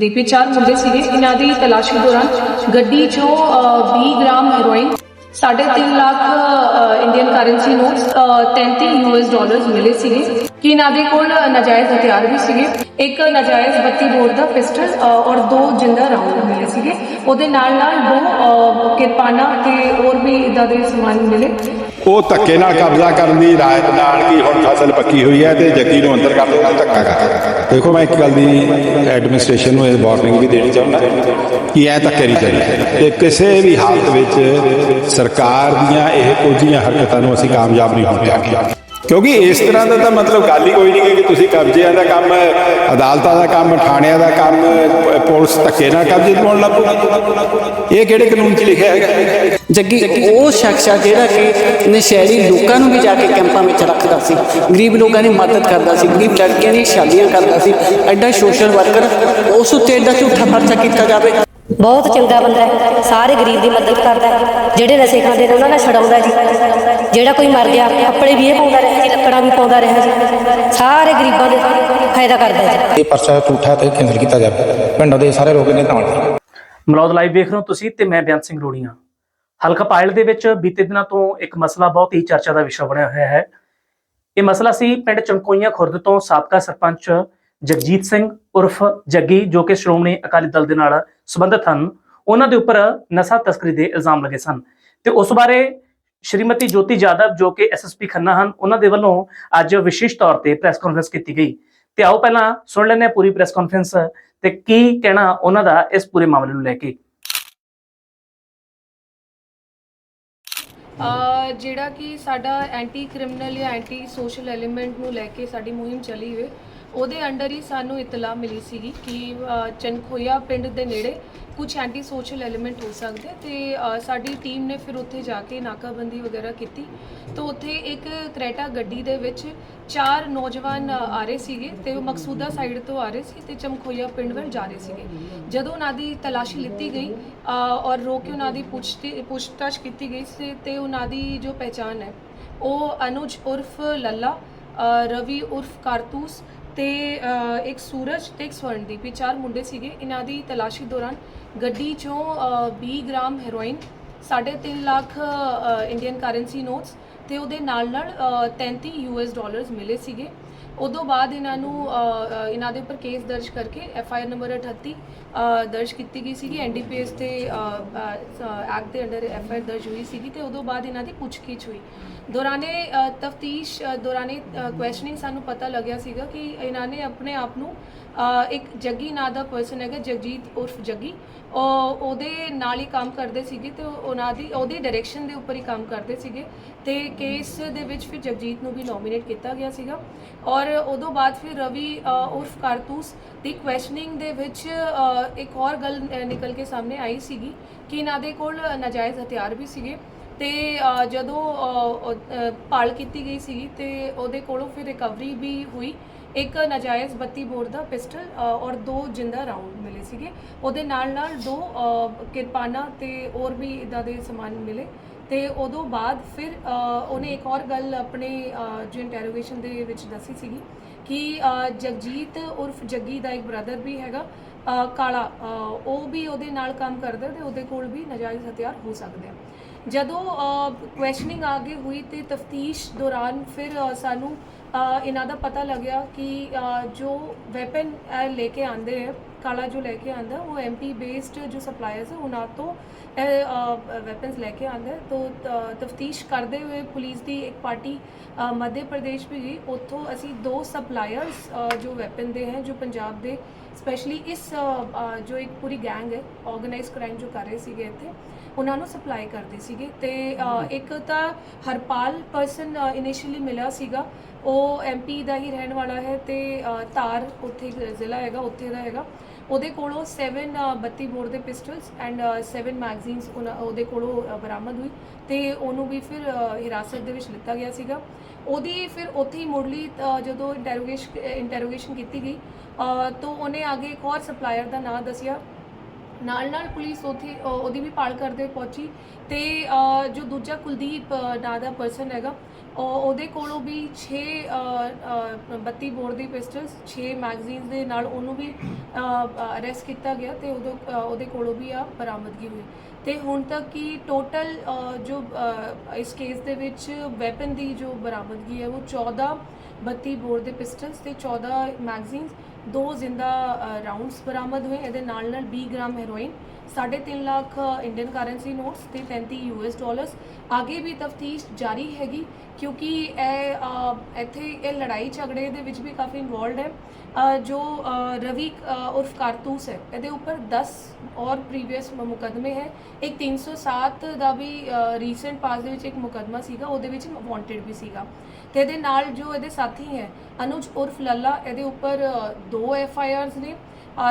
ਦੀਪੇ ਚਾਰ ਮੁੰਡੇ ਸੀਗੇ। ਇਹਨਾਂ ਦੀ ਤਲਾਸ਼ੀ ਦੌਰਾਨ ਗੱਡੀ 'ਚੋਂ ਅ, 20 gram heroin 3.5 lakh Indian currency notes ਅ, 33 ਯੂਐਸ ਡਾਲਰਸ ਮਿਲੇ ਸੀਗੇ। ਕਿ ਇਹਨਾਂ ਦੇ ਕੋਲ ਨਾਜਾਇਜ਼ ਹਥਿਆਰ ਵੀ ਸੀਗੇ? ਇੱਕ ਨਾਜਾਇਜ਼ 32 ਬੋਰ ਦਾ ਪਿਸਟਲ ਔਰ ਦੋ ਜਿੰਦਾ ਰਾਉਂਡ ਮਿਲੇ ਸੀਗੇ। ਉਹਦੇ ਨਾਲ ਨਾਲ ਦੋ ਕਿਰਪਾਨਾਂ ਤੇ ਹੋਰ ਵੀ ਇਦਾਂ ਦੇ ਸਮਾਨ ਮਿਲੇ। ਉਹ ਧੱਕੇ ਨਾਲ ਕਬਜ਼ਾ ਕਰਨ ਦੀ ਰਾਇਤ ਨਾਲ ਕੀ ਹੁਣ ਫਸਲ ਪੱਕੀ ਹੋਈ ਹੈ ਤੇ ਜੱਗੀ ਨੂੰ ਅੰਦਰ ਕਰ ਨਾਲ ਧੱਕਾ। ਕਰ ਦੇਖੋ, ਮੈਂ ਇੱਕ ਗੱਲ ਦੀ ਐਡਮਿਨਿਸਟ੍ਰੇਸ਼ਨ ਨੂੰ ਇਹ ਵਾਰਨਿੰਗ ਵੀ ਦੇਣੀ ਚਾਹੁੰਦਾ ਕਿ ਇਹ ਧੱਕੇ ਨਹੀਂ ਚੱਲਣੇ ਤੇ ਕਿਸੇ ਵੀ ਹਾਲਤ ਵਿੱਚ ਸਰਕਾਰ ਦੀਆਂ ਇਹ ਕੋਝੀਆਂ ਹਰਕਤਾਂ ਨੂੰ ਅਸੀਂ ਕਾਮਯਾਬ ਨਹੀਂ ਹੋਣ ਦਿਆਂਗੇ। ਕਿਉਂਕਿ ਇਸ ਤਰ੍ਹਾਂ ਦਾ ਤਾਂ ਮਤਲਬ ਗੱਲ ਹੀ ਕੋਈ ਨਹੀਂ ਕਿ ਤੁਸੀਂ ਕਬਜ਼ਿਆਂ ਦਾ ਕੰਮ, ਅਦਾਲਤਾਂ ਦਾ ਕੰਮ, ਥਾਣਿਆਂ ਦਾ ਕੰਮ, ਪੁਲਿਸ ਧੱਕੇ ਨਾਲ ਕਬਜ਼ੇ ਦਿਵਾਉਣ ਲੱਗ। ਇਹ ਕਿਹੜੇ ਕਾਨੂੰਨ 'ਚ ਲਿਖਿਆ ਹੈਗਾ? ਜੱਗੀ, ਉਹ ਸ਼ਖਸ ਆ ਜਿਹੜਾ ਕਿ ਨਸ਼ੈੜੀ ਲੋਕਾਂ ਨੂੰ ਵੀ ਜਾ ਕੇ ਕੈਂਪਾਂ ਵਿੱਚ ਰੱਖਦਾ ਸੀ। ਗਰੀਬ ਲੋਕਾਂ ਦੀ ਮਦਦ ਕਰਦਾ ਸੀ। ਗਰੀਬ ਲੜਕੀਆਂ ਦੀ ਸ਼ਾਦੀਆਂ ਕਰਦਾ ਸੀ। ਐਡਾ ਸੋਸ਼ਲ ਵਰਕਰ ਉਸ ਉੱਤੇ ਐਡਾ ਝੂਠਾ ਪਰਚਾ ਕੀਤਾ ਜਾਵੇ। ਬਹੁਤ ਚੰਗਾ ਬੰਦਾ ਹੈ। ਸਾਰੇ ਗਰੀਬ ਦੀ ਮਦਦ ਕਰਦਾ ਹੈ। ਜਿਹੜੇ ਨਸ਼ੇ ਖਾਂਦੇ ਨੇ ਉਹਨਾਂ ਦਾ ਛਡਾਉਂਦਾ ਜੀ। ਜਿਹੜਾ ਕੋਈ ਮਰ ਗਿਆ ਕੱਪੜੇ ਵੀ ਇਹ ਪਾਉਂਦਾ ਰਿਹਾ ਜੀ ਲੱਕੜਾਂ ਵੀ ਪਾਉਂਦਾ ਰਿਹਾ ਜੀ। ਸਾਰੇ ਗਰੀਬਾਂ ਦੇ ਫਾਇਦਾ ਕਰਦਾ ਜੀ। ਇਹ ਪਰਚਾ ਝੂਠਾ ਤੇ ਕੈਂਸਲ ਕੀਤਾ ਜਾਵੇ। ਪਿੰਡ ਦੇ ਸਾਰੇ ਲੋਕ ਇਹਦੇ ਨਾਲ ਮਲੌਦ ਲਾਈਵ ਵੇਖ ਰਹੇ ਹੋ ਤੁਸੀਂ ਤੇ ਮੈਂ ਬਿਆਨ ਸਿੰਘ ਰੋੜੀਆਂ। ਹਲਕਾ ਪਾਇਲ ਦੇ ਵਿੱਚ ਬੀਤੇ ਦਿਨਾਂ ਤੋਂ ਇੱਕ ਮਸਲਾ ਬਹੁਤ ਹੀ ਚਰਚਾ ਦਾ ਵਿਸ਼ਾ ਬਣਿਆ ਹੋਇਆ ਹੈ। ਇਹ ਮਸਲਾ ਸੀ ਪਿੰਡ ਚੰਕੋਈਆਂ ਖੁਰਦ ਤੋਂ ਸਾਬਕਾ ਸਰਪੰਚ ਜਗਜੀਤ ਸਿੰਘ ਉਰਫ ਜੱਗੀ ਜੋ ਕਿ ਸ਼੍ਰੋਮਣੀ ਅਕਾਲੀ ਦਲ ਦੇ ਨਾਲ ਸੰਬੰਧਿਤ ਹਨ, ਉਹਨਾਂ ਦੇ ਉੱਪਰ ਨਸ਼ਾ ਤਸਕਰੀ ਦੇ ਇਲਜ਼ਾਮ ਲੱਗੇ ਸਨ। ਤੇ ਉਸ ਬਾਰੇ ਸ਼੍ਰੀਮਤੀ ਜੋਤੀ ਜਾਦਵ ਜੋ ਕਿ ਐਸਐਸਪੀ ਖੰਨਾ ਹਨ, ਉਹਨਾਂ ਦੇ ਵੱਲੋਂ ਅੱਜ ਵਿਸ਼ੇਸ਼ ਤੌਰ ਤੇ ਪ੍ਰੈਸ ਕਾਨਫਰੰਸ ਕੀਤੀ ਗਈ। ਤੇ ਆਓ ਪਹਿਲਾਂ ਸੁਣ ਲੈਂਦੇ ਹਾਂ ਪੂਰੀ ਪ੍ਰੈਸ ਕਾਨਫਰੰਸ, ਤੇ ਕੀ ਕਹਿਣਾ ਉਹਨਾਂ ਦਾ ਇਸ ਪੂਰੇ ਮਾਮਲੇ ਨੂੰ ਲੈ ਕੇ? ਜਿਹੜਾ ਕਿ ਸਾਡਾ ਐਂਟੀ ਕ੍ਰਿਮੀਨਲ ਜਾਂ ਐਂਟੀ ਸੋਸ਼ਲ ਐਲੀਮੈਂਟ ਨੂੰ ਲੈ ਕੇ ਸਾਡੀ ਮੁਹਿੰਮ ਚੱਲੀ ਹੋਈ ਉਹਦੇ ਅੰਡਰ ਹੀ ਸਾਨੂੰ ਇਤਲਾ ਮਿਲੀ ਸੀਗੀ ਕਿ ਅ, ਚਨਖੋਇਆ ਪਿੰਡ ਦੇ ਨੇੜੇ ਕੁਝ ਐਂਟੀ ਸੋਸ਼ਲ ਐਲੀਮੈਂਟ ਹੋ ਸਕਦੇ ਤੇ ਅ, ਸਾਡੀ ਟੀਮ ਨੇ ਫਿਰ ਉੱਥੇ ਜਾ ਕੇ ਨਾਕਾਬੰਦੀ ਵਗੈਰਾ ਕੀਤੀ। ਤਾਂ ਉੱਥੇ ਇੱਕ ਕਰੈਟਾ ਗੱਡੀ ਦੇ ਵਿੱਚ ਚਾਰ ਨੌਜਵਾਨ ਅ, ਆ ਰਹੇ ਸੀਗੇ ਤੇ ਉਹ ਮਕਸੂਦਾ ਸਾਈਡ ਤੋਂ ਆ ਰਹੇ ਸੀ ਤੇ ਚਮਖੋਇਆ ਪਿੰਡ ਵੱਲ ਜਾ ਰਹੇ ਸੀਗੇ। ਜਦੋਂ ਉਹਨਾਂ ਦੀ ਤਲਾਸ਼ੀ ਲਿੱਤੀ ਗਈ ਅ, ਔਰ ਰੋਕ ਕੇ ਉਹਨਾਂ ਦੀ ਪੁੱਛਤੀ ਪੁੱਛਤਾਛ ਕੀਤੀ ਗਈ ਸੀ ਤੇ ਉਹਨਾਂ ਦੀ ਜੋ ਪਹਿਚਾਣ ਹੈ ਉਹ ਅਨੁਜ ਉਰਫ ਲੱਲਾ ਅ, ਰਵੀ ਉਰਫ ਕਾਰਤੂਸ ਤੇ ਅ, ਇੱਕ ਸੂਰਜ ਤੇ ਇੱਕ ਸਵਰਨਦੀਪ ਇਹ ਚਾਰ ਮੁੰਡੇ ਸੀਗੇ। ਇਹਨਾਂ ਦੀ ਤਲਾਸ਼ੀ ਦੌਰਾਨ ਗੱਡੀ ਚੋਂ ਅ, 20 ਗ੍ਰਾਮ ਹੈਰੋਇਨ 3.5 ਲੱਖ ਅ, ਇੰਡੀਅਨ ਕਰੰਸੀ ਨੋਟਸ ਤੇ ਉਹਦੇ ਨਾਲ ਨਾਲ ਅ, 33 ਯੂਐਸ ਡਾਲਰਸ ਮਿਲੇ ਸੀਗੇ। ਉਦੋਂ ਬਾਅਦ ਇਹਨਾਂ ਨੂੰ ਇਹਨਾਂ ਦੇ ਉੱਪਰ ਕੇਸ ਦਰਜ ਕਰਕੇ ਐਫ ਆਈ ਆਰ ਨੰਬਰ 38 ਦਰਜ ਕੀਤੀ ਗਈ ਸੀਗੀ। ਐਨਡੀਪੀਐਸ ਤੇ ਐਕਟ ਦੇ ਅੰਡਰ ਐਫ ਆਈ ਆਰ ਦਰਜ ਹੋਈ ਸੀਗੀ ਤੇ ਉਦੋਂ ਬਾਅਦ ਇਹਨਾਂ ਦੀ ਪੁੱਛਗਿੱਛ ਹੋਈ। ਦੌਰਾਨੇ ਤਫਤੀਸ਼ ਦੌਰਾਨੇ ਕੁਐਸਚਨਿੰਗ ਸਾਨੂੰ ਪਤਾ ਲੱਗਿਆ ਸੀਗਾ ਕਿ ਇਹਨਾਂ ਨੇ ਆਪਣੇ ਆਪ ਨੂੰ ਇੱਕ ਜੱਗੀ ਨਾਂ ਦਾ ਪਰਸਨ ਹੈਗਾ ਜਗਜੀਤ ਉਰਫ ਜੱਗੀ। ਉਹ ਉਹਦੇ ਨਾਲ ਹੀ ਕੰਮ ਕਰਦੇ ਸੀਗੇ ਤੇ ਉਹਨਾਂ ਦੀ ਉਹਦੀ ਡਾਇਰੈਕਸ਼ਨ ਦੇ ਉੱਪਰ ਹੀ ਕੰਮ ਕਰਦੇ ਸੀਗੇ। ਤੇ ਕੇਸ ਦੇ ਵਿੱਚ ਫਿਰ ਜਗਜੀਤ ਨੂੰ ਵੀ ਨੋਮੀਨੇਟ ਕੀਤਾ ਗਿਆ ਸੀਗਾ। ਔਰ ਉਦੋਂ ਬਾਅਦ ਫਿਰ ਰਵੀ ਉਰਫ ਕਾਰਤੂਸ ਦੀ ਕੁਐਸਚਨਿੰਗ ਦੇ ਵਿੱਚ ਇੱਕ ਹੋਰ ਗੱਲ ਨਿਕਲ ਕੇ ਸਾਹਮਣੇ ਆਈ ਸੀਗੀ ਕਿ ਇਹਨਾਂ ਦੇ ਕੋਲ ਨਾਜਾਇਜ਼ ਹਥਿਆਰ ਵੀ ਸੀਗੇ। ਤੇ ਜਦੋਂ ਅ, ਭਾਲ ਕੀਤੀ ਗਈ ਸੀਗੀ ਤੇ ਉਹਦੇ ਕੋਲੋਂ ਫਿਰ ਰਿਕਵਰੀ ਵੀ ਹੋਈ। ਇੱਕ ਨਾਜਾਇਜ਼ 32 ਬੋਰ ਦਾ ਪਿਸਟਲ ਔਰ ਦੋ ਜਿੰਦਾ ਰਾਉਂਡ ਮਿਲੇ ਸੀਗੇ। ਉਹਦੇ ਨਾਲ ਨਾਲ ਦੋ ਕਿਰਪਾਨਾਂ ਤੇ ਹੋਰ ਵੀ ਇਦਾਂ ਦੇ ਸਮਾਨ ਮਿਲੇ। ਤੇ ਉਦੋਂ ਬਾਅਦ ਫਿਰ ਉਹਨੇ ਇੱਕ ਹੋਰ ਗੱਲ ਆਪਣੇ ਜੋ ਇੰਟਰੋਗੇਸ਼ਨ ਦੇ ਵਿੱਚ ਦੱਸੀ ਸੀਗੀ ਕਿ ਜਗਜੀਤ ਉਰਫ ਜੱਗੀ ਦਾ ਇੱਕ ਬ੍ਰਦਰ ਵੀ ਹੈਗਾ ਕਾਲਾ ਉਹ ਵੀ ਉਹਦੇ ਨਾਲ ਕੰਮ ਕਰਦਾ ਤੇ ਉਹਦੇ ਕੋਲ ਵੀ ਨਾਜਾਇਜ਼ ਹਥਿਆਰ ਹੋ ਸਕਦੇ ਆ। ਜਦੋਂ ਕੁਐਸਚਨਿੰਗ ਆਗੇ ਹੋਈ ਤੇ ਤਫਤੀਸ਼ ਦੌਰਾਨ ਫਿਰ ਸਾਨੂੰ ਇਹਨਾਂ ਦਾ ਪਤਾ ਲੱਗਿਆ ਕਿ ਜੋ ਵੈਪਨ ਲੈ ਕੇ ਆਂਦੇ ਹੈ ਕਾਲਾ ਜੋ ਲੈ ਕੇ ਆਂਦਾ ਉਹ ਐਮਪੀ ਬੇਸਡ ਜੋ ਸਪਲਾਇਰਸ ਹੈ ਉਹਨਾਂ ਤੋਂ ਵੈਪਨਸ ਲੈ ਕੇ ਆਂਦਾ ਤੋਂ ਤਫਤੀਸ਼ ਕਰਦੇ ਹੋਏ ਪੁਲਿਸ ਦੀ ਇੱਕ ਪਾਰਟੀ ਮੱਧ ਪ੍ਰਦੇਸ਼ ਵੀ ਗਈ। ਉੱਥੋਂ ਅਸੀਂ ਦੋ ਸਪਲਾਇਰਸ ਜੋ ਵੈਪਨ ਦੇ ਹੈ ਜੋ ਪੰਜਾਬ ਦੇ ਸਪੈਸ਼ਲੀ ਇਸ ਜੋ ਇੱਕ ਪੂਰੀ ਗੈਂਗ ਹੈ ਆਰਗੇਨਾਈਜ਼ ਕ੍ਰਾਈਮ ਜੋ ਕਰ ਰਹੇ ਸੀਗੇ ਇੱਥੇ ਉਹਨਾਂ ਨੂੰ ਸਪਲਾਈ ਕਰਦੇ ਸੀਗੇ। ਤੇ ਇੱਕ ਤਾਂ ਹਰਪਾਲ ਪਰਸਨ ਇਨੀਸ਼ੀਅਲੀ ਮਿਲਿਆ ਸੀਗਾ। ਉਹ ਐਮਪੀ ਦਾ ਹੀ ਰਹਿਣ ਵਾਲਾ ਹੈ ਤੇ ਅ, ਧਾਰ ਉੱਥੇ ਜ਼ਿਲ੍ਹਾ ਹੈਗਾ ਉੱਥੇ ਦਾ ਹੈਗਾ। ਉਹਦੇ ਕੋਲੋਂ 7 32 ਬੋਰ ਦੇ ਪਿਸਟਲਸ ਐਂਡ 7 ਮੈਗਜ਼ੀਨਸ ਉਹਦੇ ਕੋਲੋਂ ਬਰਾਮਦ ਹੋਈ ਤੇ ਉਹਨੂੰ ਵੀ ਫਿਰ ਹਿਰਾਸਤ ਦੇ ਵਿੱਚ ਲਿੱਤਾ ਗਿਆ ਸੀਗਾ। ਉਹਦੀ ਫਿਰ ਉੱਥੇ ਹੀ ਮੁਰਲੀ ਜਦੋਂ ਇੰਟਰੋਗੇਸ਼ਨ ਇੰਟਰੋਗੇਸ਼ਨ ਕੀਤੀ ਗਈ ਅ, ਤਾਂ ਉਹਨੇ ਅੱਗੇ ਇੱਕ ਹੋਰ ਸਪਲਾਇਰ ਦਾ ਨਾਮ ਦੱਸਿਆ। ਨਾਲ ਨਾਲ ਪੁਲਿਸ ਉੱਥੇ ਉਹਦੀ ਵੀ ਪਾਲ ਕਰਦੇ ਪਹੁੰਚੀ ਤੇ ਜੋ ਦੂਜਾ ਕੁਲਦੀਪ ਨਾਂ ਦਾ ਪਰਸਨ ਹੈਗਾ ਉਹਦੇ ਕੋਲੋਂ ਵੀ 6 32 ਬੋਰ ਦੀ ਪਿਸਟਲਸ 6 ਮੈਗਜ਼ੀਨਸ ਦੇ ਨਾਲ ਉਹਨੂੰ ਵੀ ਅਰੈਸਟ ਕੀਤਾ ਗਿਆ ਤੇ ਉਦੋਂ ਉਹਦੇ ਕੋਲੋਂ ਵੀ ਆ ਬਰਾਮਦਗੀ ਹੋਈ। ਤੇ ਹੁਣ ਤੱਕ ਕੀ ਟੋਟਲ ਜੋ ਇਸ ਕੇਸ ਦੇ ਵਿੱਚ ਵੈਪਨ ਦੀ ਜੋ ਬਰਾਮਦਗੀ ਹੈ, ਉਹ 14 32 ਬੋਰ ਦੇ ਪਿਸਟਲਸ ਤੇ 14 ਮੈਗਜ਼ੀਨਸ ਦੋ ਜ਼ਿੰਦਾ ਰਾਉਂਡਸ ਬਰਾਮਦ ਹੋਏ। ਇਹਦੇ ਨਾਲ ਨਾਲ 20 gram heroin 3.5 lakh Indian currency notes ਤੇ 35 ਯੂਐਸ ਡਾਲਰਸ ਅੱਗੇ ਵੀ ਤਫਤੀਸ਼ ਜਾਰੀ ਹੈਗੀ ਕਿਉਂਕਿ ਇਹ ਇੱਥੇ ਇਹ ਲੜਾਈ ਝਗੜੇ ਦੇ ਵਿੱਚ ਵੀ ਕਾਫੀ ਇਨਵੋਲਡ ਹੈ। ਜੋ ਰਵੀ ਉਰਫ ਕਾਰਤੂਸ ਹੈ। ਇਹਦੇ ਉੱਪਰ 10 ਔਰ ਪ੍ਰੀਵੀਅਸ ਮੁਕਦਮੇ ਹੈ। ਇੱਕ 307 ਦਾ ਵੀ ਰੀਸੈਂਟ ਪਾਸ ਦੇ ਵਿੱਚ ਇੱਕ ਮੁਕਦਮਾ ਸੀਗਾ, ਉਹਦੇ ਵਿੱਚ ਵਾਂਟਡ ਵੀ ਸੀਗਾ। ਤੇ ਇਹਦੇ ਨਾਲ ਜੋ ਇਹਦੇ ਸਾਥੀ ਹੈ, ਅਨੁਜ ਉਰਫ ਲੱਲਾ, ਇਹਦੇ ਉੱਪਰ ਦੋ ਐਫ ਆਈ ਆਰਸ ਨੇ।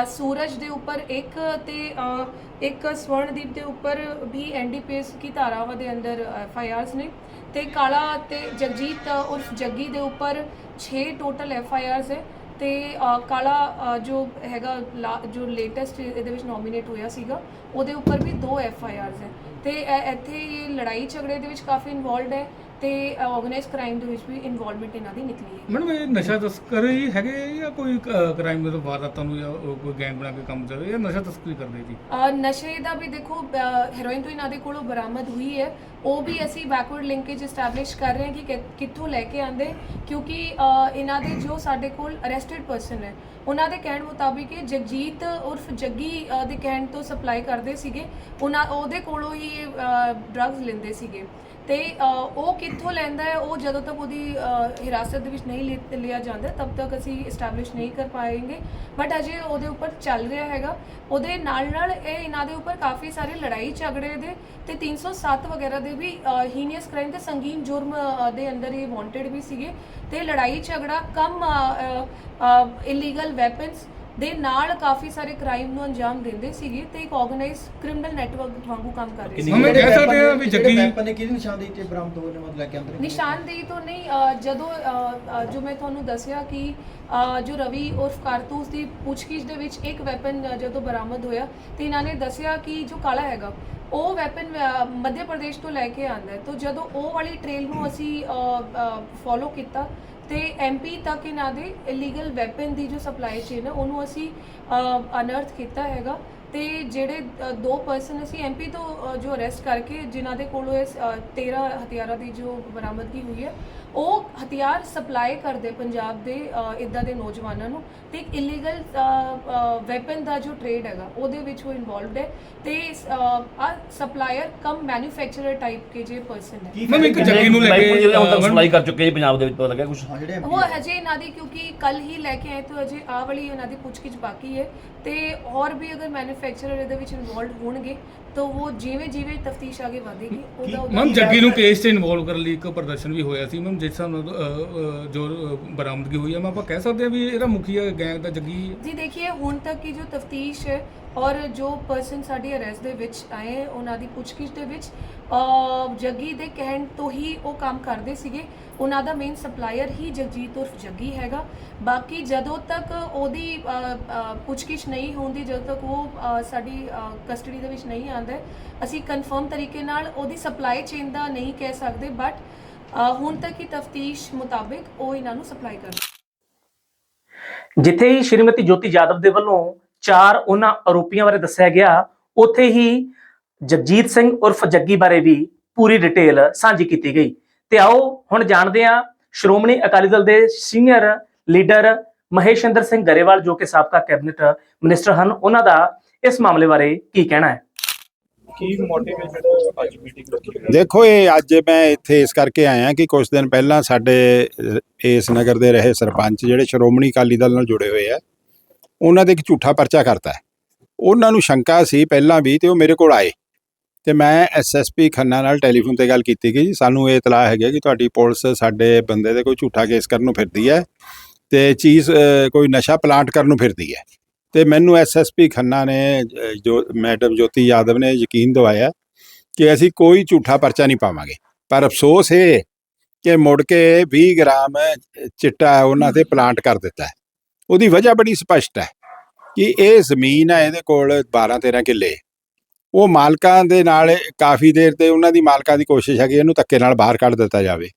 ਸੂਰਜ ਦੇ ਉੱਪਰ ਇੱਕ ਤੇ ਇੱਕ ਸਵਰਨਦੀਪ ਦੇ ਉੱਪਰ ਵੀ ਐਨਡੀਪੀਐਸ ਕੀ ਧਾਰਾਵਾਂ ਦੇ ਅੰਦਰ ਐਫ ਆਈ ਆਰਸ ਨੇ। ਤੇ ਕਾਲਾ ਤੇ ਜਗਜੀਤ ਉਰਫ ਜੱਗੀ ਦੇ ਉੱਪਰ 6 ਟੋਟਲ ਐਫ ਆਈ ਆਰਸ ਹੈ। ਤੇ ਕਾਲਾ ਜੋ ਹੈਗਾ ਲਾ- ਜੋ ਲੇਟੈਸਟ ਇਹਦੇ ਵਿੱਚ ਨੋਮੀਨੇਟ ਹੋਇਆ ਸੀਗਾ, ਉਹਦੇ ਉੱਪਰ ਵੀ ਦੋ ਐਫ ਆਈ ਆਰਸ ਹੈ। ਤੇ ਇੱਥੇ ਇਹ ਲੜਾਈ ਝਗੜੇ ਦੇ ਵਿੱਚ ਕਾਫੀ ਇਨਵੋਲਡ ਹੈ। ਤੇ ਆਰਗੇਨਾਈਜ਼ ਕ੍ਰਾਈਮ ਦੇ ਵਿੱਚ ਵੀ ਇਨਵੋਲਵਮੈਂਟ ਇਹਨਾਂ ਦੀ ਨਿਕਲੀ ਹੈ ਮੈਡਮ ਇਹ ਨਸ਼ਾ ਤਸਕਰ ਹੀ ਹੈਗੇ ਜਾਂ ਕੋਈ ਕ੍ਰਾਈਮ ਮਤਲਬ ਵਾਰਦਾਤਾਂ ਨੂੰ ਜਾਂ ਉਹ ਕੋਈ ਗੈਂਗ ਬਣਾ ਕੇ ਕੰਮ ਚੱਲ ਜਾਂ ਨਸ਼ਾ ਤਸਕਰੀ ਕਰਦੇ ਜੀ? ਅ, ਨਸ਼ੇ ਦਾ ਵੀ ਦੇਖੋ ਹੈਰੋਇਨ ਤੋਂ ਇਹਨਾਂ ਦੇ ਕੋਲੋਂ ਬਰਾਮਦ ਹੋਈ ਹੈ। ਉਹ ਵੀ ਅਸੀਂ ਬੈਕਵਰਡ ਲਿੰਕੇਜ ਐਸਟੈਬਲਿਸ਼ ਕਰ ਰਹੇ ਹਾਂ ਕਿ ਕਿ- ਕਿੱਥੋਂ ਲੈ ਕੇ ਆਂਦੇ ਕਿਉਂਕਿ ਇਹਨਾਂ ਦੇ ਜੋ ਸਾਡੇ ਕੋਲ ਅਰੈਸਟਡ ਪਰਸਨ ਹੈ ਉਹਨਾਂ ਦੇ ਕਹਿਣ ਮੁਤਾਬਿਕ ਇਹ ਜਗਜੀਤ ਉਰਫ ਜੱਗੀ ਅ, ਦੇ ਕਹਿਣ ਤੋਂ ਸਪਲਾਈ ਕਰਦੇ ਸੀਗੇ। ਉਹਨਾਂ ਉਹਦੇ ਕੋਲੋਂ ਹੀ ਡਰੱਗਸ ਲੈਂਦੇ ਸੀਗੇ। ਤੇ ਅ, ਉਹ ਕਿੱਥੋਂ ਲੈਂਦਾ ਹੈ ਉਹ ਜਦੋਂ ਤੱਕ ਉਹਦੀ ਅ, ਹਿਰਾਸਤ ਦੇ ਵਿੱਚ ਨਹੀਂ ਲਿ- ਲਿਆ ਜਾਂਦਾ ਤਬ ਤੱਕ ਅਸੀਂ ਐਸਟੈਬਲਿਸ਼ ਨਹੀਂ ਕਰ ਪਾਏਂਗੇ। ਬਟ ਅਜੇ ਉਹਦੇ ਉੱਪਰ ਚੱਲ ਰਿਹਾ ਹੈਗਾ। ਉਹਦੇ ਨਾਲ ਨਾਲ ਇਹ ਇਹਨਾਂ ਦੇ ਉੱਪਰ ਕਾਫੀ ਸਾਰੇ ਲੜਾਈ ਝਗੜੇ ਦੇ ਤੇ 307 ਵਗੈਰਾ ਦੇ ਵੀ ਹੀਨੀਅਸ ਕ੍ਰਾਈਮ ਤੇ ਸੰਗੀਨ ਜੁਰਮ ਦੇ ਅੰਦਰ ਇਹ ਵਾਂਟਡ ਵੀ ਸੀਗੇ ਤੇ ਲੜਾਈ ਝਗੜਾ, ਕਮ ਇਲੀਗਲ ਵੈਪਨਸ ਦੇ ਨਾਲ ਕਾਫੀ ਸਾਰੇ ਕ੍ਰਾਈਮ ਨੂੰ ਅੰਜਾਮ ਦਿੰਦੇ ਸੀਗੇ ਤੇ ਇੱਕ ਆਰਗੇਨਾਈਜ਼ ਕ੍ਰਿਮੀਨਲ ਨੈਟਵਰਕ ਵਾਂਗੂ ਕੰਮ ਕਰ ਰਹੇ ਸੀ ਹਮੇ ਕਹਿ ਸਕਦੇ ਆ ਵੀ ਜੱਗੀ ਵੈਪਨ ਨੇ ਕਿਹਦੀ ਨਿਸ਼ਾਨਦੇਹੀ ਤੇ ਬਰਾਮਦ ਹੋਏ ਨੇ ਮਤਲਬ ਲੈ ਕੇ ਅੰਦਰ ਨਿਸ਼ਾਨਦੇਹੀ ਤੋਂ ਨਹੀਂ ਅ, ਜਦੋਂ ਅ, ਅ, ਜੋ ਮੈਂ ਤੁਹਾਨੂੰ ਦੱਸਿਆ ਕਿ ਅ, ਜੋ ਰਵੀ ਉਰਫ ਕਾਰਤੂਸ ਦੀ ਪੁੱਛਗਿੱਛ ਦੇ ਵਿੱਚ ਇੱਕ ਵੈਪਨ ਜਦੋਂ ਬਰਾਮਦ ਹੋਇਆ ਤੇ ਇਹਨਾਂ ਨੇ ਦੱਸਿਆ ਕਿ ਜੋ ਕਾਲਾ ਹੈਗਾ ਉਹ ਵੈਪਨ ਮੱਧ ਪ੍ਰਦੇਸ਼ ਤੋਂ ਲੈ ਕੇ ਆਂਦਾ ਹੈ। ਤਾਂ ਜਦੋਂ ਉਹ ਵਾਲੀ ਟ੍ਰੇਲ ਨੂੰ ਅਸੀਂ ਫੋਲੋ ਕੀਤਾ ਤੇ ਐਮਪੀ ਤੱਕ ਇਹਨਾਂ ਦੇ ਇਲੀਗਲ ਵੈਪਨ ਦੀ ਜੋ ਸਪਲਾਈ ਚੇਨ ਹੈ ਉਹਨੂੰ ਅਸੀਂ ਅਨਰਥ ਕੀਤਾ ਹੈਗਾ। ਤੇ ਜਿਹੜੇ ਦੋ ਪਰਸਨ ਅਸੀਂ ਐਮਪੀ ਤੋਂ ਜੋ ਅਰੈਸਟ ਕਰਕੇ ਜਿਨ੍ਹਾਂ ਦੇ ਕੋਲੋਂ ਇਹ ਅ, 13 ਹਥਿਆਰਾਂ ਦੀ ਜੋ ਬਰਾਮਦਗੀ ਹੋਈ ਹੈ ਉਹ ਹਥਿਆਰ ਸਪਲਾਈ ਕਰਦੇ ਪੰਜਾਬ ਦੇ ਇਦਾਂ ਦੇ ਨੌਜਵਾਨਾਂ ਨੂੰ ਤੇ ਇੱਕ ਇਲੀਗਲ ਵੈਪਨ ਦਾ ਜੋ ਟ੍ਰੇਡ ਹੈਗਾ ਉਹਦੇ ਵਿੱਚ ਉਹ ਇਨਵੋਲਵਡ ਹੈ ਤੇ ਆ ਸਪਲਾਇਰ ਕਮ ਮੈਨੂਫੈਕਚਰਰ ਟਾਈਪ ਕੇ ਜੇ ਪਰਸਨ ਹੈ। ਮੈਮ ਇੱਕ ਜੱਗੀ ਨੂੰ ਲੈ ਕੇ ਹੁਣ ਤੱਕ ਸਪਲਾਈ ਕਰ ਚੁੱਕੇ ਜੀ ਪੰਜਾਬ ਦੇ ਵਿੱਚ ਪਤਾ ਲੱਗਿਆ ਕੁਝ ਉਹ ਹਜੇ ਇਹਨਾਂ ਦੀ ਕਿਉਂਕਿ ਕੱਲ ਹੀ ਲੈ ਕੇ ਆਏ ਤਾਂ ਅਜੇ ਆ ਵਾਲੀ ਇਹਨਾਂ ਦੀ ਪੁੱਛਗਿੱਛ ਬਾਕੀ ਹੈ ਤੇ ਹੋਰ ਵੀ ਅਗਰ ਮੈਨੂਫੈਕਚਰਰ ਇਹਦੇ ਵਿੱਚ ਇਨਵੋਲਡ ਹੋਣਗੇ ਤਾਂ ਉਹ ਜਿਵੇਂ ਜਿਵੇਂ ਤਫਤੀਸ਼ ਆਗੇ ਵਧੇਗੀ ਉਹਦਾ ਉਹਦਾ ਜੱਗੀ ਨੂੰ ਕੇਸ 'ਚ ਇਨਵੋਲਵ ਕਰਨ ਲਈ ਇੱਕ ਪ੍ਰਦਰਸ਼ਨ ਵੀ ਹੋਇਆ ਸੀ ਮੈਮ ਜਿਸ ਹਿਸਾਬ ਜੋ ਬਰਾਮਦਗੀ ਹੋਈ ਹੈ ਮੈਂ ਕਹਿ ਸਕਦੇ ਹਾਂ ਵੀ ਇਹਦਾ ਮੁਖੀਆ ਗੈਂਗ ਦਾ ਜੱਗੀ। ਜੀ ਦੇਖੀਏ ਹੁਣ ਤੱਕ ਕੀ ਜੋ ਤਫਤੀਸ਼ ਹੈ ਔਰ ਜੋ ਪਰਸਨ ਸਾਡੇ ਅਰੈਸਟ ਦੇ ਵਿੱਚ ਆਏ ਉਹਨਾਂ ਦੀ ਪੁੱਛਗਿੱਛ ਦੇ ਵਿੱਚ ਜੱਗੀ ਦੇ ਕਹਿਣ ਤੋਂ ਹੀ ਉਹ ਕੰਮ ਕਰਦੇ ਸੀਗੇ। ਉਹਨਾਂ ਦਾ ਮੇਨ ਸਪਲਾਇਰ ਹੀ ਜਗਜੀਤ ਉਰਫ ਜੱਗੀ ਹੈਗਾ। ਬਾਕੀ ਜਦੋਂ ਤੱਕ ਉਹਦੀ ਪੁੱਛਗਿੱਛ ਨਹੀਂ ਹੁੰਦੀ, ਜਦੋਂ ਤੱਕ ਉਹ ਸਾਡੀ ਕਸਟਡੀ ਦੇ ਵਿੱਚ ਨਹੀਂ ਆਉਂਦਾ, ਅਸੀਂ ਕਨਫਰਮ ਤਰੀਕੇ ਨਾਲ ਉਹਦੀ ਸਪਲਾਈ ਚੇਨ ਦਾ ਨਹੀਂ ਕਹਿ ਸਕਦੇ ਬਟ ਹੁਣ ਤੱਕ ਦੀ ਤਫਤੀਸ਼ ਮੁਤਾਬਿਕ ਉਹ ਇਹਨਾਂ ਨੂੰ ਸਪਲਾਈ ਕਰਦੇ ਜਿੱਥੇ ਹੀ ਸ਼੍ਰੀਮਤੀ ਜੋਤੀ ਯਾਦਵ ਦੇ ਵੱਲੋਂ ਚਾਰ ਉਹਨਾਂ ਆਰੋਪੀਆਂ ਬਾਰੇ ਦੱਸਿਆ ਗਿਆ, ਉੱਥੇ ਹੀ ਜਗਜੀਤ ਸਿੰਘ ਉਰਫ ਜੱਗੀ ਬਾਰੇ ਵੀ ਪੂਰੀ ਡਿਟੇਲ ਸਾਂਝੀ ਕੀਤੀ ਗਈ। ਤੇ ਆਓ ਹੁਣ ਜਾਣਦੇ ਹਾਂ ਸ਼੍ਰੋਮਣੀ ਅਕਾਲੀ ਦਲ ਦੇ ਸੀਨੀਅਰ ਲੀਡਰ ਮਹੇਸ਼ਿੰਦਰ ਸਿੰਘ ਗਰੇਵਾਲ ਜੋ ਕਿ ਸਾਬਕਾ ਕੈਬਨਿਟ ਮਿਨਿਸਟਰ ਹਨ ਉਹਨਾਂ ਦਾ ਇਸ ਮਾਮਲੇ ਬਾਰੇ ਕੀ ਕਹਿਣਾ ਹੈ? ਕੀ ਮੋਟੀਵੇਟਡ ਅੱਜ ਮੀਟਿੰਗ ਰੱਖੀ ਦੇਖੋ ਇਹ ਅੱਜ ਮੈਂ ਇੱਥੇ ਇਸ ਕਰਕੇ ਆਇਆ ਕਿ ਕੁਝ ਦਿਨ ਪਹਿਲਾਂ ਸਾਡੇ ਇਸ ਨਗਰ ਦੇ ਰਹੇ ਸਰਪੰਚ ਜਿਹੜੇ ਸ਼੍ਰੋਮਣੀ ਅਕਾਲੀ ਦਲ ਨਾਲ ਜੁੜੇ ਹੋਏ ਆ ਉਹਨਾਂ ਦੇ ਇੱਕ ਝੂਠਾ ਪਰਚਾ ਕਰਤਾ ਹੈ। ਉਹਨਾਂ ਨੂੰ ਸ਼ੰਕਾ ਸੀ ਪਹਿਲਾਂ ਵੀ ਤੇ ਉਹ ਮੇਰੇ ਕੋਲ ਆਏ। ਤੇ ਮੈਂ ਐਸਐਸਪੀ ਖੰਨਾ ਨਾਲ ਟੈਲੀਫੋਨ ਤੇ ਗੱਲ ਕੀਤੀ ਕਿ ਜੀ। ਸਾਨੂੰ ਇਹ ਇਤਲਾਹ ਹੈਗਾ ਕਿ ਤੁਹਾਡੀ ਪੁਲਿਸ ਸਾਡੇ ਬੰਦੇ ਦੇ ਕੋਈ ਝੂਠਾ ਕੇਸ ਕਰਨ ਨੂੰ ਫਿਰਦੀ ਹੈ ਤੇ ਚੀਜ਼ ਕੋਈ ਨਸ਼ਾ ਪਲਾਂਟ ਕਰਨ ਨੂੰ ਫਿਰਦੀ ਹੈ। ਤੇ ਮੈਨੂੰ ਐਸਐਸਪੀ ਖੰਨਾ ਨੇ ਜੋ, ਮੈਡਮ ਜੋਤੀ ਯਾਦਵ ਨੇ ਯਕੀਨ ਦਿਵਾਇਆ ਕਿ ਅਸੀਂ ਕੋਈ ਝੂਠਾ ਪਰਚਾ ਨਹੀਂ ਪਾਵਾਂਗੇ। ਪਰ ਅਫਸੋਸ ਇਹ ਕਿ ਮੁੜ ਕੇ 20 ਗ੍ਰਾਮ ਚਿੱਟਾ ਉਹਨਾਂ ਤੇ ਪਲਾਂਟ ਕਰ ਦਿੱਤਾ ਉਹਦੀ ਵਜ੍ਹਾ ਬੜੀ ਸਪਸ਼ਟ ਹੈ ਕਿ ਇਹ ਜ਼ਮੀਨ ਹੈ, ਇਹਦੇ ਕੋਲ 12 13 ਕਿੱਲੇ। ਉਹ ਮਾਲਕਾਂ ਦੇ ਨਾਲ ਕਾਫੀ ਦੇਰ ਤੇ ਉਹਨਾਂ ਦੀ ਮਾਲਕਾਂ ਦੀ ਕੋਸ਼ਿਸ਼ ਹੈ ਕਿ ਇਹਨੂੰ ਧੱਕੇ ਨਾਲ ਬਾਹਰ ਕੱਢ ਦਿੱਤਾ ਜਾਵੇ।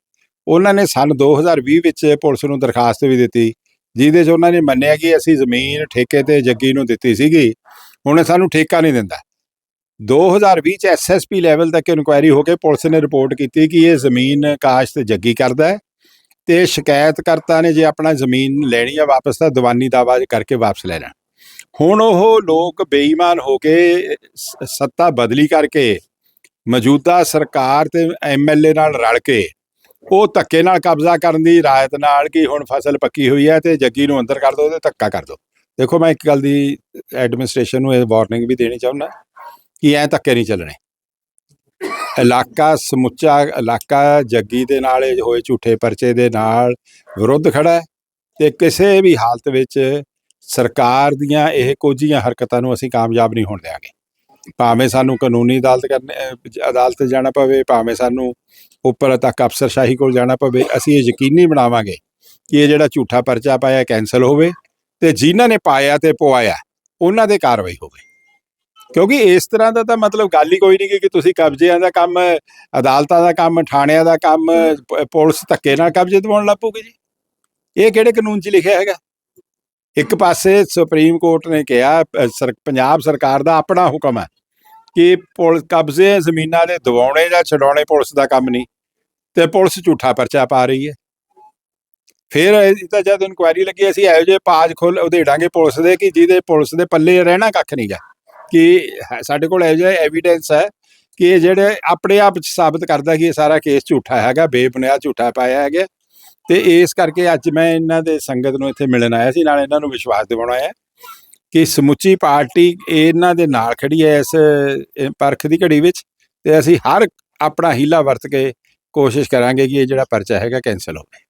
ਉਹਨਾਂ ਨੇ ਸਨ 2020 ਵਿੱਚ ਪੁਲਿਸ ਨੂੰ ਦਰਖਾਸਤ ਵੀ ਦਿੱਤੀ, ਜਿਹਦੇ 'ਚ ਉਹਨਾਂ ਨੇ ਮੰਨਿਆ ਕਿ ਅਸੀਂ ਜ਼ਮੀਨ, ਠੇਕੇ ਤੇ ਜੱਗੀ ਨੂੰ ਦਿੱਤੀ ਸੀਗੀ, ਹੁਣ ਸਾਨੂੰ ਠੇਕਾ ਨਹੀਂ ਦਿੰਦਾ। 2020 ਚ ਐਸਐਸਪੀ ਲੈਵਲ ਤੱਕ ਇਨਕੁਆਇਰੀ ਹੋ ਕੇ ਪੁਲਿਸ ਨੇ ਰਿਪੋਰਟ ਕੀਤੀ ਕਿ ਇਹ ਜ਼ਮੀਨ ਕਾਸ਼ ਤੇ ਜੱਗੀ ਕਰਦਾ ਹੈ ਤੇ ਸ਼ਿਕਾਇਤਕਰਤਾ ਨੇ ਜੇ ਆਪਣਾ ਜ਼ਮੀਨ ਲੈਣੀ ਆ ਵਾਪਸ ਤਾਂ ਦੀਵਾਨੀ ਦਾਵਾ ਕਰਕੇ ਵਾਪਸ ਲੈ ਲੈਣ ਹੁਣ ਉਹ ਲੋਕ ਬੇਈਮਾਨ ਹੋ ਕੇ ਸੱਤਾ ਬਦਲੀ ਕਰਕੇ ਮੌਜੂਦਾ ਸਰਕਾਰ ਤੇ ਐਮਐਲਏ ਨਾਲ ਰਲ ਕੇ ਉਹ ਧੱਕੇ ਨਾਲ ਕਬਜ਼ਾ ਕਰਨ ਦੀ ਰਾਇਤ ਨਾਲ ਕਿ ਹੁਣ ਫਸਲ ਪੱਕੀ ਹੋਈ ਹੈ ਤੇ ਜੱਗੀ ਨੂੰ ਅੰਦਰ ਕਰ ਦਿਓ ਤੇ ਧੱਕਾ ਕਰ ਦਿਓ ਦੇਖੋ ਮੈਂ ਇੱਕ ਗੱਲ ਦੀ ਐਡਮਿਨਿਸਟ੍ਰੇਸ਼ਨ ਨੂੰ ਇਹ ਵਾਰਨਿੰਗ ਵੀ ਦੇਣੀ ਚਾਹੁੰਦਾ ਕਿ ਐ ਧੱਕੇ ਨਹੀਂ ਚੱਲਣੇ। ਇਲਾਕਾ ਸਮੁੱਚਾ, ਇਲਾਕਾ ਜੱਗੀ ਦੇ ਨਾਲ ਹੋਏ ਝੂਠੇ ਪਰਚੇ ਦੇ ਨਾਲ ਵਿਰੁੱਧ ਖੜਾ ਹੈ ਤੇ ਕਿਸੇ ਵੀ ਹਾਲਤ ਵਿੱਚ ਸਰਕਾਰ ਦੀਆਂ ਇਹ ਕੋਝੀਆਂ ਹਰਕਤਾਂ ਨੂੰ ਅਸੀਂ ਕਾਮਯਾਬ ਨਹੀਂ ਹੋਣ ਦੇਵਾਂਗੇ ਭਾਵੇਂ ਸਾਨੂੰ ਕਾਨੂੰਨੀ ਅਦਾਲਤ ਕਰਨੇ, ਅਦਾਲਤ ਜਾਣਾ ਪਵੇ, ਭਾਵੇਂ ਸਾਨੂੰ ਉੱਪਰ ਤੱਕ ਅਫਸਰਸ਼ਾਹੀ ਕੋਲ ਜਾਣਾ ਪਵੇ, ਅਸੀਂ ਇਹ ਯਕੀਨੀ ਬਣਾਵਾਂਗੇ ਕਿ ਇਹ ਜਿਹੜਾ ਝੂਠਾ ਪਰਚਾ ਪਾਇਆ ਕੈਨਸਲ ਹੋਵੇ ਤੇ ਜਿਨ੍ਹਾਂ ਨੇ ਪਾਇਆ ਤੇ ਪਵਾਇਆ, ਉਹਨਾਂ ਦੇ ਕਾਰਵਾਈ ਹੋਵੇ। ਕਿਉਂਕਿ ਇਸ ਤਰ੍ਹਾਂ ਦਾ ਤਾਂ ਮਤਲਬ ਗੱਲ ਹੀ ਕੋਈ ਨਹੀਂ ਕਿ- ਤੁਸੀਂ ਕਬਜ਼ਿਆਂ ਦਾ ਕੰਮ, ਅਦਾਲਤਾਂ ਦਾ ਕੰਮ, ਥਾਣਿਆਂ ਦਾ ਕੰਮ ਪੁਲਿਸ ਧੱਕੇ ਨਾਲ ਕਬਜ਼ੇ ਦਿਵਾਉਣ ਲੱਗ ਪਊਗੀ ਜੀ। ਇਹ ਕਿਹੜੇ ਕਾਨੂੰਨ 'ਚ ਲਿਖਿਆ ਹੈਗਾ? ਇੱਕ ਪਾਸੇ ਸੁਪਰੀਮ ਕੋਰਟ ਨੇ ਕਿਹਾ ਸਰ- ਪੰਜਾਬ ਸਰਕਾਰ ਦਾ ਆਪਣਾ ਹੁਕਮ ਹੈ ਕਿ ਪੁਲਿਸ ਕਬਜ਼ੇ ਜ਼ਮੀਨਾਂ ਦੇ ਦਿਵਾਉਣੇ ਜਾਂ ਛਡਾਉਣੇ ਪੁਲਿਸ ਦਾ ਕੰਮ ਨਹੀਂ ਤੇ ਪੁਲਿਸ ਝੂਠਾ ਪਰਚਾ ਪਾ ਰਹੀ ਹੈ। ਫਿਰ ਇਹ ਤਾਂ ਜਦ ਇਨਕੁਆਇਰੀ ਲੱਗੀ, ਅਸੀਂ ਇਹੋ ਜਿਹੇ ਪਾਜ ਖੋਲ ਉਧੇੜਾਂਗੇ ਪੁਲਿਸ ਦੇ ਕਿ ਜਿਹਦੇ ਪੁਲਿਸ ਦੇ ਪੱਲੇ ਰਹਿਣਾ ਕੱਖ ਨਹੀਂਗਾ ਕਿ ਸਾਡੇ ਕੋਲ ਇਹੋ ਜਿਹਾ ਐਵੀਡੈਂਸ ਹੈ ਕਿ ਜਿਹੜੇ ਆਪਣੇ ਆਪ ਚ ਸਾਬਤ ਕਰਦਾ ਕਿ ਇਹ ਸਾਰਾ ਕੇਸ ਝੂਠਾ ਹੈਗਾ, ਬੇਬੁਨਿਆਦ ਝੂਠਾ ਪਾਇਆ ਹੈਗਾ। ਤੇ ਇਸ ਕਰਕੇ ਅੱਜ ਮੈਂ ਇਹਨਾਂ ਦੇ ਸੰਗਤ ਨੂੰ ਇੱਥੇ ਮਿਲਣ ਆਇਆ ਸੀ ਨਾਲ ਇਹਨਾਂ ਨੂੰ ਵਿਸ਼ਵਾਸ ਦਿਵਾਉਣਾ ਹੈ ਕਿ ਸਮੁੱਚੀ ਪਾਰਟੀ ਇਹਨਾਂ ਦੇ ਨਾਲ ਖੜੀ ਹੈ ਇਸ ਪਰਖ ਦੀ ਘੜੀ ਵਿੱਚ ਤੇ ਅਸੀਂ ਹਰ ਆਪਣਾ ਹੀਲਾ ਵਰਤ ਕੇ ਕੋਸ਼ਿਸ਼ ਕਰਾਂਗੇ ਕਿ ਇਹ ਜਿਹੜਾ ਪਰਚਾ ਹੈਗਾ ਕੈਨਸਲ ਹੋਵੇ।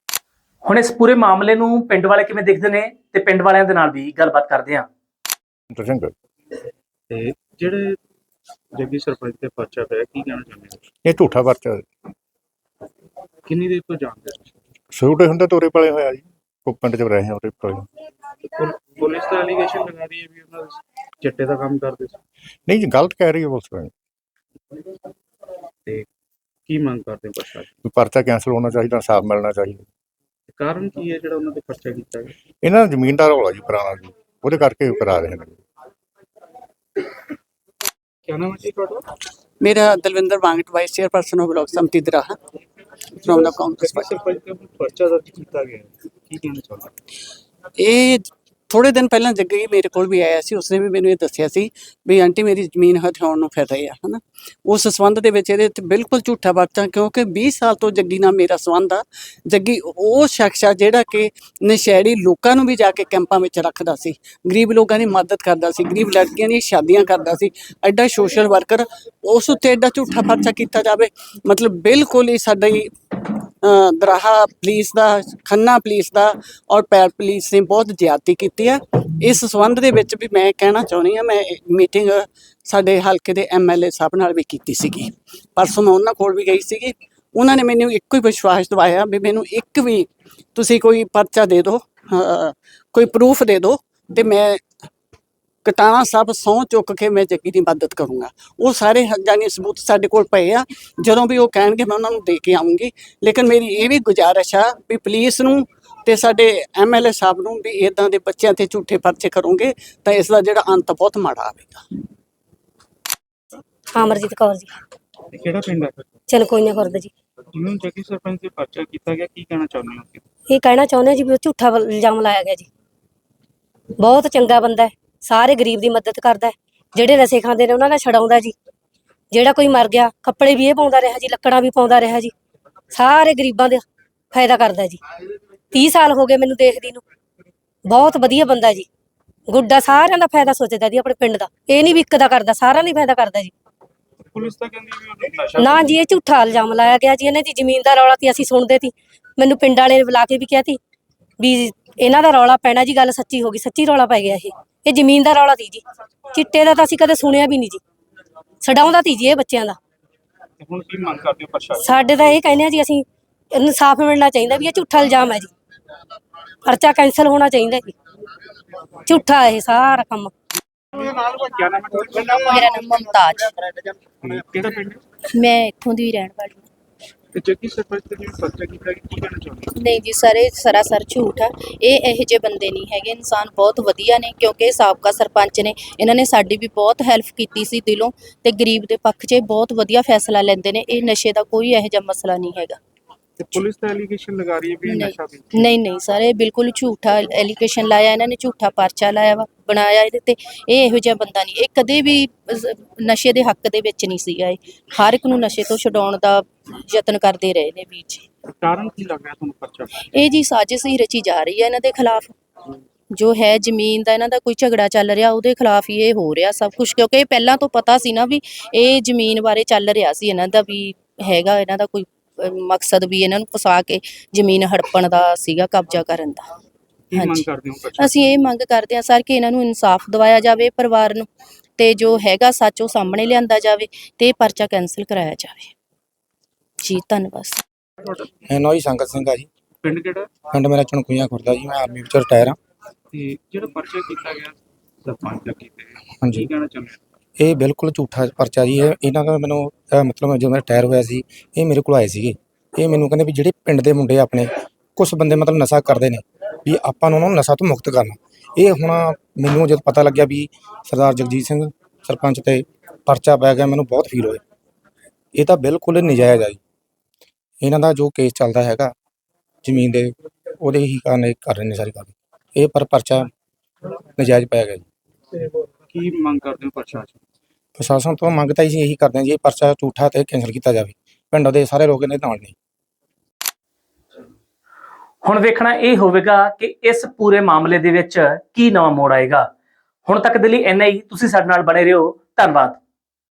ਹੁਣ ਇਸ ਪੂਰੇ ਮਾਮਲੇ ਨੂੰ ਪਿੰਡ ਵਾਲੇ ਕਿਵੇਂ ਦੇਖਦੇ ਨੇ ਤੇ ਪਿੰਡ ਵਾਲਿਆਂ ਦੇ ਨਾਲ ਵੀ ਗੱਲਬਾਤ ਕਰਦੇ ਹਾਂ। ਇੰਟਰਸਟਿੰਗ ਤੇ ਜਿਹੜੇ ਜੱਗੀ ਸਰਪੰਚ ਤੇ ਪਰਚਾ ਪਿਆ ਕੀ ਕਹਿਣਾ ਚਾਹੁੰਦੇ ਹੋ? ਇਹ ਝੂਠਾ ਪਰਚਾ। ਕਿੰਨੀ ਦੇਰ ਤੋਂ ਜਾਣਦੇ ਹੋ ਛੋਟੇ ਹੁੰਦੇ ਤੋਰੇ ਪਲੇ ਹੋਇਆ ਜੀ। ਉਹ ਪਿੰਡ ਚ ਰਹੇ ਹਾਂ ਉਰੇ ਪਲੇ। ਪੁਲ- ਪੁਲਿਸ ਤਾਂ ਐਲੀਗੇਸ਼ਨ ਲਗਾ ਰਹੀ ਹੈ ਵੀ ਉਹਨਾਂ ਚਿੱਟੇ ਦਾ ਕੰਮ ਕਰਦੇ ਸੀ। ਨਹੀਂ ਜੀ ਗਲਤ ਕਹਿ ਰਹੀ ਹੈ ਪੁਲਿਸ ਵਾਲੀ। ਤੇ ਕੀ ਮੰਗ ਕਰਦੇ ਹੋ ਪ੍ਰਸ਼ਾਸਨ? ਵੀ ਪਰਚਾ ਕੈਂਸਲ ਹੋਣਾ ਚਾਹੀਦਾ ਸਾਫ਼ ਮਿਲਣਾ ਚਾਹੀਦਾ। ਕਾਰਨ ਕੀ ਹੈ ਜਿਹੜਾ ਉਹਨਾਂ ਤੇ ਪਰਚਾ ਕੀਤਾ ਗਿਆ? ਇਹਨਾਂ ਦਾ ਜ਼ਮੀਨ ਦਾ ਰੌਲਾ ਜੀ ਪੁਰਾਣਾ ਜੀ। ਉਹਦੇ ਕਰਕੇ ਉਹ ਕਰਾ ਰਹੇ ਨੇ ਕੀ ਨਾਮ ਹੈ ਜੀ ਤੁਹਾਡਾ? ਮੇਰਾ Dalvinder ਵਾਂਗਟ vice chairperson of block samiti Daraha. From the Congress party sarpanch ਤੇ ਪਰਚਾ ਦਰਜ ਕੀਤਾ ਗਿਆ। ਕੀ ਕਹਿਣਾ ਚਾਹੁੰਦੇ? ਇਹ ਥੋੜੇ ਦਿਨ ਪਹਿਲਾਂ ਜੱਗੀ ਮੇਰੇ ਕੋਲ ਵੀ ਆਇਆ ਸੀ, ਉਸਨੇ ਵੀ ਮੈਨੂੰ ਇਹ ਦੱਸਿਆ ਸੀ ਵੀ ਆਂਟੀ ਮੇਰੀ ਜ਼ਮੀਨ ਹਥਿਆਉਣ ਨੂੰ ਫਿਰ ਰਹੇ ਆ, ਹਨਾ। ਉਸ ਸੰਬੰਧ ਦੇ ਵਿੱਚ ਇਹਦੇ ਤੇ ਬਿਲਕੁਲ ਝੂਠਾ ਵਰਤਾਂ ਕਿਉਂਕਿ 20 ਸਾਲ ਤੋਂ ਜੱਗੀ ਨਾਲ ਮੇਰਾ ਸੰਬੰਧ ਆ। ਜੱਗੀ ਉਹ ਸ਼ਖਸ ਆ ਜਿਹੜਾ ਕਿ ਨਸ਼ੈੜੀ ਲੋਕਾਂ ਨੂੰ ਵੀ ਜਾ ਕੇ ਕੈਂਪਾਂ ਵਿੱਚ ਰੱਖਦਾ ਸੀ। ਗਰੀਬ ਲੋਕਾਂ ਦੀ ਮਦਦ ਕਰਦਾ ਸੀ, ਗਰੀਬ ਲੜਕੀਆਂ ਦੀਆਂ ਸ਼ਾਦੀਆਂ ਕਰਦਾ ਸੀ। ਐਡਾ ਸੋਸ਼ਲ ਵਰਕਰ ਉਸ ਉੱਤੇ ਐਡਾ ਝੂਠਾ ਪਰਚਾ ਕੀਤਾ ਜਾਵੇ, ਮਤਲਬ ਬਿਲਕੁਲ ਹੀ ਸਾਡਾ ਹੀ ਦਰਾਹਾ ਪੁਲਿਸ ਦਾ, ਖੰਨਾ ਪੁਲਿਸ ਦਾ ਔਰ ਪੈਰ ਪੁਲਿਸ ਨੇ ਬਹੁਤ ਜ਼ਿਆਦਤੀ ਕੀਤੀ ਹੈ ਇਸ ਸੰਬੰਧ ਦੇ ਵਿੱਚ ਵੀ ਮੈਂ ਕਹਿਣਾ ਚਾਹੁੰਦੀ ਹਾਂ, ਮੈਂ ਮੀਟਿੰਗ ਸਾਡੇ ਹਲਕੇ ਦੇ ਐਮਐਲਏ ਸਾਹਿਬ ਨਾਲ ਵੀ ਕੀਤੀ ਸੀਗੀ। ਪਰਸੋਂ ਮੈਂ ਉਹਨਾਂ ਕੋਲ ਵੀ ਗਈ ਸੀਗੀ। ਉਹਨਾਂ ਨੇ ਮੈਨੂੰ ਇੱਕੋ ਹੀ ਵਿਸ਼ਵਾਸ ਦਿਵਾਇਆ ਵੀ ਮੈਨੂੰ ਇੱਕ ਵੀ ਤੁਸੀਂ ਕੋਈ ਪਰਚਾ ਦੇ ਦਿਓ ਕੋਈ ਪ੍ਰੂਫ ਦੇ ਦਿਓ ਤੇ ਮੈਂ ਕਟਾਣਾ ਸਾਹਿਬ ਸਹੁੰ ਚੁੱਕ ਕੇ ਮੈਂ ਜੱਗੀ ਦੀ ਮਦਦ ਕਰੂੰਗਾ। ਉਹ ਸਾਰੇ ਜਾਣੀ ਸਬੂਤ ਸਾਡੇ ਕੋਲ ਪਏ ਆ। ਜਦੋਂ ਵੀ ਉਹ ਕਹਿਣਗੇ ਮੈਂ ਉਹਨਾਂ ਨੂੰ ਦੇ ਕੇ ਆਉਂਗੀ ਲੇਕਿਨ ਮੇਰੀ ਇਹ ਵੀ ਗੁਜ਼ਾਰਿਸ਼ ਆ ਵੀ ਪੁਲਿਸ ਨੂੰ ਤੇ ਸਾਡੇ ਐਮਐਲਏ ਸਾਹਿਬ ਨੂੰ ਵੀ ਇਦਾਂ ਦੇ ਬੱਚਿਆਂ ਤੇ ਝੂਠੇ ਪਰਚੇ ਕਰੋਗੇ ਤਾਂ ਇਸ ਦਾ ਜਿਹੜਾ ਅੰਤ ਬਹੁਤ ਮਾੜਾ ਆਵੇਗਾ। ਅਮਰਜੀਤ ਕੌਰ ਜੀ। ਕਿਹੜਾ ਪਿੰਡ ਹੈ ਫਿਰ? ਚਨਕੋਈਆਂ ਖੁਰਦ ਜੀ। ਜਿਹਨੂੰ ਜੱਗੀ ਸਰਪੰਚ ਤੇ ਪਰਚਾ ਕੀਤਾ ਗਿਆ? ਕੀ ਕਹਿਣਾ ਚਾਹੁੰਦੇ ਹੋ? ਇਹ ਕਹਿਣਾ ਚਾਹੁੰਦੇ ਜੀ ਵੀ ਉਹ ਝੂਠਾ ਇਲਜ਼ਾਮ ਲਾਇਆ ਗਿਆ ਜੀ। ਬਹੁਤ ਚੰਗਾ ਬੰਦਾ ਹੈ। ਸਾਰੇ ਗਰੀਬ ਦੀ ਮਦਦ ਕਰਦਾ ਹੈ। ਜਿਹੜੇ ਨਸ਼ੇ ਖਾਂਦੇ ਨੇ ਉਹਨਾਂ ਦਾ ਛਡਾਉਂਦਾ ਜੀ। ਜਿਹੜਾ ਕੋਈ ਮਰ ਗਿਆ ਕੱਪੜੇ ਵੀ ਇਹ ਪਾਉਂਦਾ ਰਿਹਾ ਜੀ ਲੱਕੜਾਂ ਵੀ ਪਾਉਂਦਾ ਰਿਹਾ ਜੀ। ਸਾਰੇ ਗਰੀਬਾਂ ਦੇ ਫਾਇਦਾ ਕਰਦਾ ਜੀ। 30 ਸਾਲ ਹੋ ਗਏ ਮੈਨੂੰ ਦੇਖਦੀ ਨੂੰ। ਬਹੁਤ ਵਧੀਆ ਬੰਦਾ ਜੀ। ਗੁੱਡਾ ਸਾਰਿਆਂ ਦਾ ਫਾਇਦਾ ਸੋਚਦਾ ਜੀ ਆਪਣੇ ਪਿੰਡ ਦਾ। ਇਹ ਨਹੀਂ ਵੀ ਇੱਕ ਦਾ ਕਰਦਾ ਸਾਰਿਆਂ ਦਾ ਹੀ ਫਾਇਦਾ ਕਰਦਾ ਜੀ। ਪੁਲਿਸ ਤਾਂ ਕਹਿੰਦੀ ਵੀ ਉਹ ਨਸ਼ਾ ਨਾ ਜੀ ਇਹ ਝੂਠਾ ਇਲਜ਼ਾਮ ਲਾਇਆ ਗਿਆ ਜੀ। ਇਹਨਾਂ ਦੀ ਜ਼ਮੀਨ ਦਾ ਰੌਲਾ ਤੀ ਅਸੀਂ ਸੁਣਦੇ ਤੀ ਮੈਨੂੰ ਪਿੰਡ ਵਾਲੇ ਨੇ ਬੁਲਾ ਕੇ ਵੀ ਕਿਹਾ ਤੀ ਵੀ ਇਹਨਾਂ ਦਾ ਰੌਲਾ ਪੈਣਾ ਜੀ ਗੱਲ ਸੱਚੀ ਹੋ ਗਈ। ਸੱਚੀ ਰੌਲਾ ਪੈ ਗਿਆ ਇਹ। ਇਹ ਜ਼ਮੀਨ ਦਾ ਰੌਲਾ ਤੀ ਜੀ। ਚਿੱਟੇ ਦਾ ਤਾਂ ਅਸੀਂ ਕਦੇ ਸੁਣਿਆ ਵੀ ਨਹੀਂ ਜੀ। ਛਡਾਉਂਦਾ ਤੀ ਜੀ ਇਹ ਬੱਚਿਆਂ ਦਾ। ਤੇ ਹੁਣ ਕੀ ਮੰਗ ਕਰਦੇ ਹੋ ਪ੍ਰਸ਼ਾਸਨ? ਸਾਡੇ ਤਾਂ ਇਹ ਕਹਿੰਦੇ ਆ ਜੀ ਅਸੀਂ ਇਨਸਾਫ ਮਿਲਣਾ ਚਾਹੀਦਾ ਵੀ ਇਹ ਝੂਠਾ ਇਲਜ਼ਾਮ ਹੈ ਜੀ। ਪਰਚਾ ਕੈਂਸਲ ਹੋਣਾ ਚਾਹੀਦਾ ਜੀ। ਝੂਠਾ ਇਹ ਸਾਰਾ ਕੰਮ। ਮੇਰਾ ਨਾਮ ਮਮਤਾਜ। ਕਿਹੜਾ ਪਿੰਡ? ਹੈ? ਮੈਂ ਇੱਥੋਂ ਦੀ ਰਹਿਣ ਵਾਲੀ। ਤੇ ਜੱਗੀ ਸਰਪੰਚ ਤੇ ਜਿਵੇਂ ਪਰਚਾ ਕੀਤਾ ਗਿਆ, ਕੀ ਕਹਿਣਾ ਚਾਹੁੰਦੇ ਹੋ? ਨਹੀਂ ਜੀ ਸਰ ਇਹ ਸਰਾਸਰ ਝੂਠ ਆ। ਇਹ ਇਹੋ ਜਿਹੇ ਬੰਦੇ ਨਹੀਂ ਹੈਗੇ। ਇਨਸਾਨ ਬਹੁਤ ਵਧੀਆ ਨੇ ਕਿਉਂਕਿ ਇਹ ਸਾਬਕਾ ਸਰਪੰਚ ਨੇ। ਇਹਨਾਂ ਨੇ ਸਾਡੀ ਵੀ ਬਹੁਤ ਹੈਲਪ ਕੀਤੀ ਸੀ ਦਿਲੋਂ ਤੇ ਗਰੀਬ ਦੇ ਪੱਖ 'ਚ ਇਹ ਬਹੁਤ ਵਧੀਆ ਫੈਸਲਾ ਲੈਂਦੇ ਨੇ। ਇਹ ਨਸ਼ੇ ਦਾ ਕੋਈ ਇਹੋ ਜਿਹਾ ਮਸਲਾ ਨਹੀਂ ਹੈਗਾ। ਤੇ ਪੁਲਿਸ ਤਾਂ ਐਲੀਗੇਸ਼ਨ ਲਗਾ ਰਹੀ ਹੈ ਵੀ ਇਹ ਨਹੀਂ। ਨਸ਼ਾ ਵੇਚਦਾ। ਨਹੀਂ ਨਹੀਂ ਸਰ ਇਹ ਬਿਲਕੁਲ ਝੂਠਾ ਐਲੀਗੇਸ਼ਨ ਲਾਇਆ। ਇਹਨਾਂ ਨੇ ਝੂਠਾ ਪਰਚਾ ਲਾਇਆ ਵਾ ਬਣਾਇਆ ਇਹਦੇ ਤੇ। ਇਹ ਇਹੋ ਜਿਹਾ ਬੰਦਾ ਨਹੀਂ। ਇਹ ਕਦੇ ਵੀ ਨਸ਼ੇ ਦੇ ਹੱਕ ਦੇ ਵਿੱਚ ਨਹੀਂ ਸੀਗਾ ਇਹ। ਹਰ ਇੱਕ ਨੂੰ ਨਸ਼ੇ ਤੋਂ ਛਡਾਉਣ ਦਾ ਯਤਨ ਕਰਦੇ ਰਹੇ ਨੇ ਵੀਰ ਜੀ। ਕਾਰਨ ਕੀ ਲੱਗ ਰਿਹਾ ਤੁਹਾਨੂੰ ਪਰਚਾ? ਇਹ ਜੀ ਸਾਜ਼ਿਸ਼ ਹੀ ਰਚੀ ਜਾ ਰਹੀ ਹੈ ਇਹਨਾਂ ਦੇ ਖਿਲਾਫ। ਜੋ ਹੈ ਜ਼ਮੀਨ ਦਾ ਇਹਨਾਂ ਦਾ ਕੋਈ ਝਗੜਾ ਚੱਲ ਰਿਹਾ ਉਹਦੇ ਖਿਲਾਫ ਹੀ ਇਹ ਹੋ ਰਿਹਾ ਸਭ ਕੁਝ ਕਿਉਂਕਿ ਇਹ ਪਹਿਲਾਂ ਤੋਂ ਪਤਾ ਸੀ ਨਾ ਵੀ ਇਹ ਜ਼ਮੀਨ ਬਾਰੇ ਚੱਲ ਰਿਹਾ ਸੀ ਇਹਨਾਂ ਦਾ ਵੀ ਹੈਗਾ ਇਹਨਾਂ ਦਾ ਕੋਈ ਅਹ, ਮਕਸਦ ਵੀ ਇਹਨਾਂ ਨੂੰ ਫਸਾ ਕੇ ਜ਼ਮੀਨ ਹੜਪਣ ਦਾ ਸੀਗਾ ਕਬਜ਼ਾ ਕਰਨ ਦਾ। ਕੀ ਮੰਗ ਹਾਂਜੀ। ਕਰਦੇ ਹੋ ਪਰਚਾ ਅਸੀਂ ਇਹ ਮੰਗ ਕਰਦੇ ਹਾਂ ਸਰ ਕਿ ਇਹਨਾਂ ਨੂੰ ਇਨਸਾਫ ਦਿਵਾਇਆ ਜਾਵੇ ਪਰਿਵਾਰ ਨੂੰ ਤੇ ਜੋ ਹੈਗਾ ਸੱਚ ਉਹ ਸਾਹਮਣੇ ਲਿਆਂਦਾ ਜਾਵੇ ਤੇ ਇਹ ਪਰਚਾ ਕੈਨਸਲ ਕਰਾਇਆ ਜਾਵੇ। ਜੀ ਧੰਨਵਾਦ ਮੈਂ ਨੋਈ ਸੰਗਤ ਸਿੰਘ ਆ ਜੀ। ਪਿੰਡ ਕਿਹੜਾ? ਪਿੰਡ ਮੇਰਾ ਚਣਕੂਈਆਂ ਖੁਰਦਾ ਜੀ ਮੈਂ ਆਰਮੀ ਵਿੱਚ ਰਿਟਾਇਰ ਆ ਤੇ ਜਿਹੜਾ ਪਰਚਾ ਕੀਤਾ ਗਿਆ ਸਰਪੰਚ ਜੱਗੀ ਤੇ ਕੀ ਹਾਂਜੀ। ਕਹਿਣਾ ਚਾਹੁੰਦੇ ਹੋ? ਇਹ ਬਿਲਕੁਲ ਝੂਠਾ ਪਰਚਾ ਜੀ ਇਹ ਇਹਨਾਂ ਦਾ ਮੈਨੂੰ ਅਹ ਮਤਲਬ ਜਦੋਂ ਮੈਂ ਰਿਟਾਇਰ ਹੋਇਆ ਸੀ ਇਹ ਮੇਰੇ ਕੋਲ ਆਏ ਸੀਗੇ। ਇਹ ਮੈਨੂੰ ਕਹਿੰਦੇ ਵੀ ਜਿਹੜੇ ਪਿੰਡ ਦੇ ਮੁੰਡੇ ਆਪਣੇ ਕੁਝ ਬੰਦੇ ਮਤਲਬ ਨਸ਼ਾ ਕਰਦੇ ਨੇ ਵੀ ਆਪਾਂ ਨੂੰ ਉਹਨਾਂ ਨੂੰ ਨਸ਼ਾ ਤੋਂ ਮੁਕਤ ਕਰਨਾ। ਇਹ ਹੁਣ ਮੈਨੂੰ ਜਦ ਪਤਾ ਲੱਗਿਆ ਵੀ ਸਰਦਾਰ ਜਗਜੀਤ ਸਿੰਘ ਸਰਪੰਚ ਤੇ ਪਰਚਾ ਪੈ ਗਿਆ ਮੈਨੂੰ ਬਹੁਤ ਫੀਲ ਹੋਇਆ। ਇਹ ਤਾਂ ਬਿਲਕੁਲ ਨਜਾਇਜ਼ ਆ ਜੀ। ਇਹਨਾਂ ਦਾ ਜੋ ਕੇਸ ਚੱਲਦਾ ਹੈਗਾ ਜ਼ਮੀਨ ਦੇ ਉਹਦੇ ਹੀ ਕਾਰਨ ਇਹ ਕਰ ਰਹੇ ਨੇ ਸਾਰੀ ਗੱਲ। ਇਹ ਪਰ ਪਰਚਾ ਨਜਾਇਜ਼ ਪੈ ਗਿਆ ਜੀ। ਕੀ ਮੰਗ ਕਰਦੇ ਹੋ ਪਰਚਾ ਚ ਪ੍ਰਸ਼ਾਸਨ ਤੋਂ ਮੰਗ ਤਾਂ ਅਸੀਂ ਇਹੀ ਕਰਦੇ ਹਾਂ ਜੀ ਇਹ ਪਰਚਾ ਝੂਠਾ ਤੇ ਕੈਂਸਲ ਕੀਤਾ ਜਾਵੇ। ਪਿੰਡ ਦੇ ਸਾਰੇ ਲੋਕ ਇਹਦੇ ਨਾਲ ਨੇ। ਹੁਣ ਵੇਖਣਾ ਇਹ ਹੋਵੇਗਾ ਕਿ ਇਸ ਪੂਰੇ ਮਾਮਲੇ ਦੇ ਵਿੱਚ ਕੀ ਨਵਾਂ ਮੋੜ ਆਏਗਾ। ਹੁਣ ਤੱਕ ਦੇ ਲਈ ਇੰਨਾ ਹੀ। ਤੁਸੀਂ ਸਾਡੇ ਨਾਲ ਬਣੇ ਰਹੋ। ਧੰਨਵਾਦ।